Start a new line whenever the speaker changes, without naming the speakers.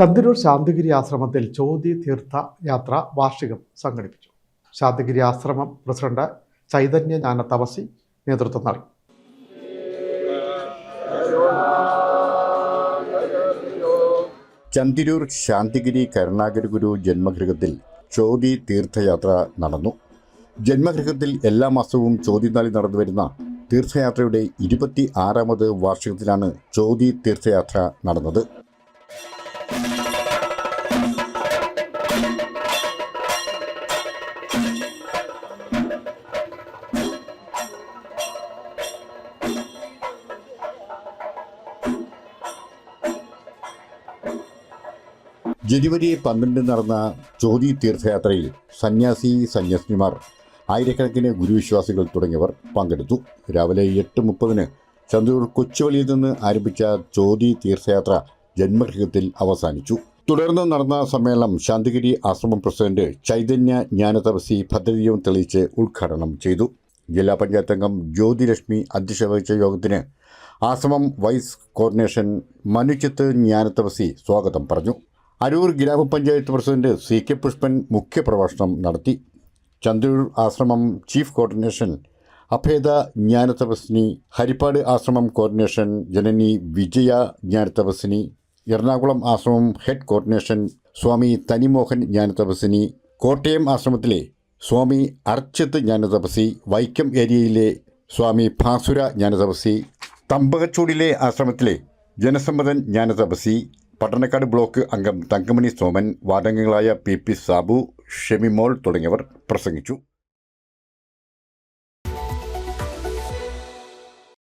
ചന്ദ്രൂർ ശാന്തിഗിരി ആശ്രമത്തിൽ ചോതി തീർത്ഥ യാത്ര വാർഷികം സംഘടിപ്പിച്ചു. ശാന്തിഗിരി ആശ്രമം പ്രസിഡന്റ് ചൈതന്യ ജ്ഞാന തപസി നേതൃത്വം നൽകി.
ചന്തിരൂർ ശാന്തിഗിരി കരുണാകര ഗുരു ജന്മഗൃഹത്തിൽ ചോതി തീർത്ഥയാത്ര നടന്നു. ജന്മഗൃഹത്തിൽ എല്ലാ മാസവും ചോദ്യനാളി നടന്നുവരുന്ന തീർത്ഥയാത്രയുടെ ഇരുപത്തി ആറാമത് വാർഷികത്തിലാണ് ചോതി തീർത്ഥയാത്ര നടന്നത്. ജനുവരി പന്ത്രണ്ടിന് നടന്ന ജ്യോതി തീർത്ഥയാത്രയിൽ സന്യാസി സന്യാസിനിമാർ ആയിരക്കണക്കിന് ഗുരുവിശ്വാസികൾ തുടങ്ങിയവർ പങ്കെടുത്തു. രാവിലെ എട്ട് മുപ്പതിന് ചന്ദ്രൂർ കൊച്ചുവളിയിൽ നിന്ന് ആരംഭിച്ച ജ്യോതി തീർത്ഥയാത്ര ജന്മഗൃഹത്തിൽ അവസാനിച്ചു. തുടർന്ന് നടന്ന സമ്മേളനം ശാന്തിഗിരി ആശ്രമം പ്രസിഡന്റ് ചൈതന്യ ജ്ഞാനതപസി ഭദ്രദീപം തെളിയിച്ച് ഉദ്ഘാടനം ചെയ്തു. ജില്ലാ പഞ്ചായത്ത് അംഗം ജ്യോതിലക്ഷ്മി അധ്യക്ഷത വഹിച്ച യോഗത്തിന് ആശ്രമം വൈസ് കോർഡിനേഷൻ മനുചിത്ത് ജ്ഞാനതപസി സ്വാഗതം പറഞ്ഞു. അരൂർ ഗ്രാമപഞ്ചായത്ത് പ്രസിഡന്റ് സി കെ പുഷ്പൻ മുഖ്യപ്രഭാഷണം നടത്തി. ചന്ദ്രൂർ ആശ്രമം ചീഫ് കോർഡിനേഷൻ അഭേദ ജ്ഞാനതപസ്വിനി ഹരിപ്പാട് ആശ്രമം കോർഡിനേഷൻ ജനനി വിജയ ജ്ഞാനതപസ്വിനി എറണാകുളം ആശ്രമം ഹെഡ് കോർഡിനേഷൻ സ്വാമി തനിമോഹൻ ജ്ഞാനതപസ്വിനി കോട്ടയം ആശ്രമത്തിലെ സ്വാമി അർച്ചത്ത് ജ്ഞാനതപസി വൈക്കം ഏരിയയിലെ സ്വാമി ഭാസുര ജ്ഞാനതപസി തമ്പകച്ചൂടിലെ ആശ്രമത്തിലെ ജനസമ്മതൻ ജ്ഞാനതപസി പട്ടണക്കാട് ബ്ലോക്ക് അംഗം തങ്കമണി സോമൻ വാർഡംഗങ്ങളായ പി പി സാബു ഷെമിമോൾ തുടങ്ങിയവർ പ്രസംഗിച്ചു.